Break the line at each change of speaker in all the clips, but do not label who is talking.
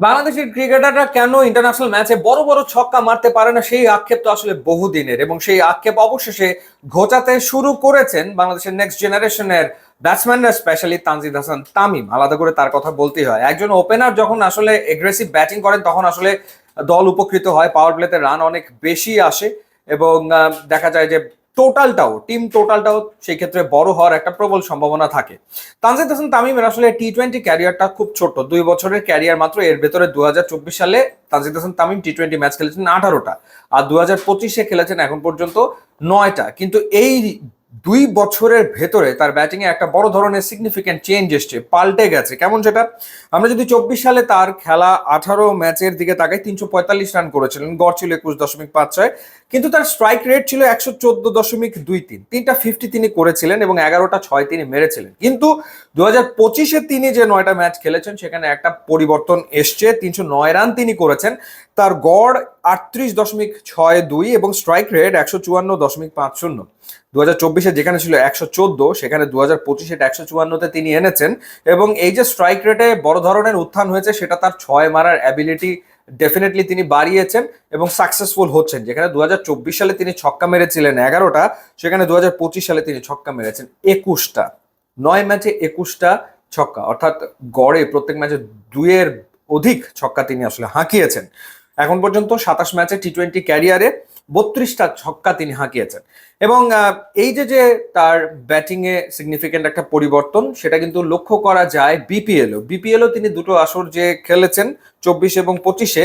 বাংলাদেশের ক্রিকেটাররা কেন ইন্টারন্যাশনাল ম্যাচে বড় বড় ছক্কা মারতে পারে না? সেই আক্ষেপ তো আসলে বহুদিনের এবং সেই আক্ষেপ অবশেষে ঘোচাতে শুরু করেছেন বাংলাদেশের নেক্সট জেনারেশনের ব্যাটসম্যানরা স্পেশালি তানজিদ হাসান তামিম। আলাদা করে তার কথা বলতেই হয়। একজন ওপেনার যখন আসলে এগ্রেসিভ ব্যাটিং করেন, তখন আসলে দল উপকৃত হয়। পাওয়ার প্লেতে রান অনেক বেশি আসে এবং দেখা যায় যে টোটালটাও টিম টোটালটাও সেই ক্ষেত্রে বড় হওয়ার একটা প্রবল সম্ভাবনা থাকে। তানজিদ হাসান তামিমের আসলে টি টোয়েন্টি ক্যারিয়ারটা খুব ছোট। দুই বছরের ক্যারিয়ার মাত্র, এর ভেতরে দু হাজার চব্বিশ সালে Tanzid Hasan Tamim T twenty match খেলেছেন আঠারোটা। আর দু হাজার পঁচিশে খেলেছেন এখন পর্যন্ত নয়টা। কিন্তু এই দুই বছরের ভেতরে তার ব্যাটিংয়ে একটা বড় ধরনের সিগনিফিক্যান্ট চেঞ্জ এসছে, পাল্টে গেছে। কেমন সেটা? আমরা যদি চব্বিশ সালে তার খেলা আঠারো ম্যাচের দিকে তাকাই, তিনশো পঁয়তাল্লিশ রান করেছিলেন। গড় ছিল একুশ দশমিক পাঁচ ছয়। কিন্তু তার স্ট্রাইক রেট ছিল একশো চোদ্দ দশমিক দুই তিন। তিনটা ফিফটি তিনি করেছিলেন এবং এগারোটা ছয় তিনি মেরেছিলেন। কিন্তু দু হাজার পঁচিশে তিনি যে নয়টা ম্যাচ খেলেছেন, সেখানে একটা পরিবর্তন এসছে। তিনশো নয় রান তিনি করেছেন। তার গড় আটত্রিশ দশমিক ছয় দুই এবং স্ট্রাইক রেট একশো চুয়ান্ন দশমিক পাঁচ শূন্য। দু হাজার চব্বিশে যেখানে ছিল একশো চোদ্দ, সেখানে দু হাজার পঁচিশে একশো চুয়ান্নতে তিনি এনেছেন। এবং এই যে স্ট্রাইক রেটে বড় ধরনের উত্থান হয়েছে, সেটা তার ছয় মারার অ্যাবিলিটি ডেফিনেটলি তিনি বাড়িয়েছেন এবং সাকসেসফুল হচ্ছেন। যেখানে দু হাজার চব্বিশ সালে তিনি ছক্কা মেরেছিলেন এগারোটা, সেখানে দু হাজার পঁচিশ সালে তিনি ছক্কা মেরেছেন একুশটা। নয় ম্যাচে একুশটা ছক্কা, অর্থাৎ গড়ে প্রত্যেক ম্যাচে দুইয়ের অধিক ছক্কা তিনি আসলে হাঁকিয়েছেন। এখন পর্যন্ত সাতাশ ম্যাচে টি টোয়েন্টি ক্যারিয়ারে বত্রিশটা ছক্কা তিনি হাঁকিয়েছেন। এবং এই যে যে তার ব্যাটিংয়ে সিগনিফিকেন্ট একটা পরিবর্তন, সেটা কিন্তু লক্ষ্য করা যায় বিপিএলও বিপিএলও তিনি দুটো আসর যে খেলেছেন, চব্বিশ এবং পঁচিশে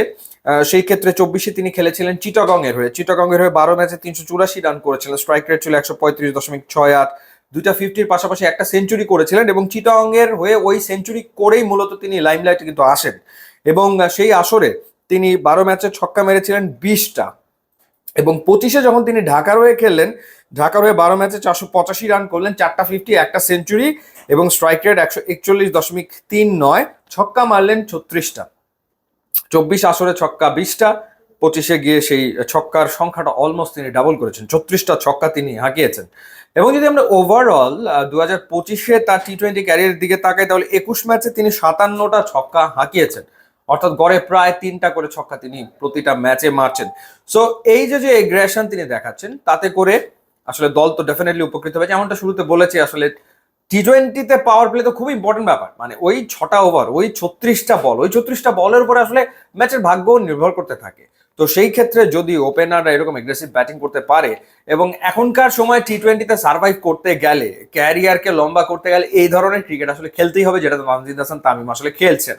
সেই ক্ষেত্রে চব্বিশে তিনি খেলেছিলেন চিটাগং এর হয়ে। চিটাগং এর হয়ে বারো ম্যাচে তিনশো চুরাশি রান করেছিলেন। স্ট্রাইক রেট ছিল একশো পঁয়ত্রিশ দশমিক ছয় আট। দুইটা ফিফটির পাশাপাশি একটা সেঞ্চুরি করেছিলেন এবং চিটাগং এর হয়ে ওই সেঞ্চুরি করেই মূলত তিনি লাইমলাইটে কিন্তু আসেন। এবং সেই আসরে তিনি বারো ম্যাচে ছক্কা মেরেছিলেন বিশটা। এবং পঁচিশে যখন তিনি ঢাকার হয়ে খেললেন ঢাকার হয়ে বারো ম্যাচে চারশো পঁচাশি রান করলেন, চারটা ফিফটি একটা সেঞ্চুরি এবং স্ট্রাইক রেট একশো একচল্লিশ দশমিক তিন নয়, ছক্কা মারলেন ছত্রিশটা। চব্বিশ আসরে ছক্কা বিশটা, পঁচিশে গিয়ে সেই ছক্কার সংখ্যাটা অলমোস্ট তিনি ডাবল করেছেন, ছত্রিশটা ছক্কা তিনি হাঁকিয়েছেন। এবং যদি আমরা ওভারঅল দু হাজার পঁচিশে তার টি টোয়েন্টি ক্যারিয়ারের দিকে তাকাই, তাহলে একুশ ম্যাচে তিনি সাতান্নটা ছক্কা হাঁকিয়েছেন। অর্থাৎ গড়ে প্রায় তিনটা করে ছক্কা তিনি প্রতিটা ম্যাচে মারছেন। সো এই যে যে এগ্রেশন তিনি দেখাচ্ছেন, তাতে করে আসলে দল তো ডেফিনেটলি উপকৃত হবে যেমনটা শুরুতে বলেছি, আসলে টি টোয়েন্টিতে পাওয়ার প্লে তো খুব ইম্পর্টেন্ট ব্যাপার। মানে ওই ছটা ওভার ওই ছত্রিশটা বল ওই ছত্রিশটা বলের উপরে আসলে ম্যাচের ভাগ্য নির্ভর করতে থাকে। তো সেই ক্ষেত্রে যদি ওপেনাররা এরকম এগ্রেসিভ ব্যাটিং করতে পারে এবং এখনকার সময় টি টোয়েন্টিতে সার্ভাইভ করতে গেলে ক্যারিয়ারকে লম্বা করতে গেলে এই ধরনের ক্রিকেট আসলে খেলতেই হবে, যেটা মানজিদ হাসান তামিম আসলে খেলছেন।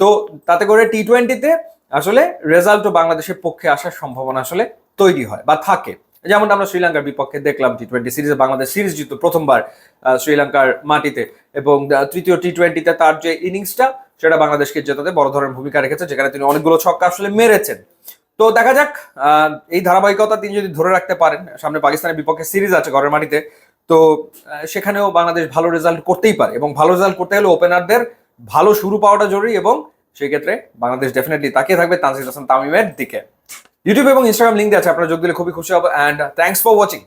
তো তাতে করে টি টোয়েন্টিতে আসলে রেজাল্টও বাংলাদেশের পক্ষে আসার সম্ভাবনা আসলে তৈরি হয় বা থাকে। যেমনটা আমরা শ্রীলঙ্কার বিপক্ষে দেখলাম টি টোয়েন্টি সিরিজে বাংলাদেশ সিরিজ জিত প্রথমবার শ্রীলঙ্কার মাটিতে। এবং তৃতীয় টি টোয়েন্টিতে তার যে ইনিংসটা সেটা বাংলাদেশকে জেতাতে বড় ধরনের ভূমিকা রেখেছে, যেখানে তিনি অনেকগুলো ছক্কা আসলে মেরেছেন। তো দেখা যাক এই ধারাবাহিকতা তিনি যদি ধরে রাখতে পারেন, সামনে পাকিস্তানের বিপক্ষে সিরিজ আছে ঘরের মাটিতে, তো সেখানেও বাংলাদেশ ভালো রেজাল্ট করতেই পারে। এবং ভালো রেজাল্ট করতে গেলে ওপেনারদের ভালো শুরু পাওয়াটা জরুরি এবং সেই ক্ষেত্রে বাংলাদেশ ডেফিনেটলি তাকিয়ে থাকবে তানজিদ হাসান, তামিমের দিকে। ইউটিউব এবং ইনস্টাগ্রাম লিঙ্ক আছে, আপনারা যোগ দিলে খুবই খুশি হব অ্যান্ড থ্যাংকস ফর ওয়াচিং